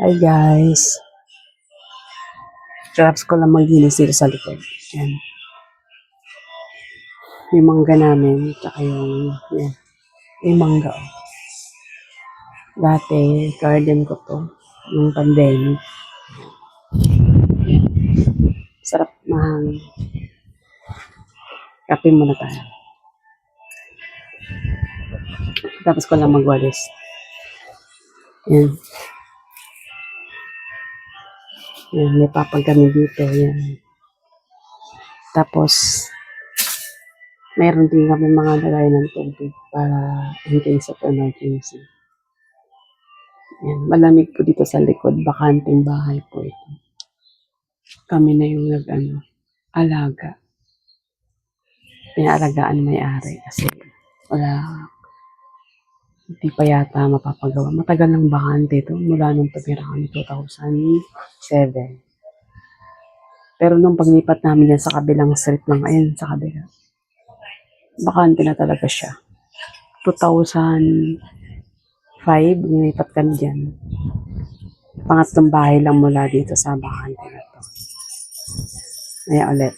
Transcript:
Hi guys. Traps ko lang maglinis dito sa likod. Yan. Yung mangga namin, tsaka yung, yan. Yung mangga. oh. Dati, garden ko to. Nung pandemic. Sarap mahangin. Kape muna tayo. Tapos ko lang magwalis. Yan. Yan, may papag kami dito. Yan. Tapos, mayroon din kami mga lagay ng tubig para in case of emergency. Yan. Malamig po dito sa likod. Bakanting bahay po ito. Kami na yung nag, ano, alaga. Pinaalagaan may-ari kasi wala hindi pa yata mapapagawa. Matagal ng bakante ito. Mula nung tumira kami 2007. Pero nung paglipat namin yan sa kabilang street lang, ayun, sa kabila. Bakante na talaga siya. 2005, lumipat kami dyan. Pangatlong bahay lang mula dito sa bakante na to. Ngayon ulit.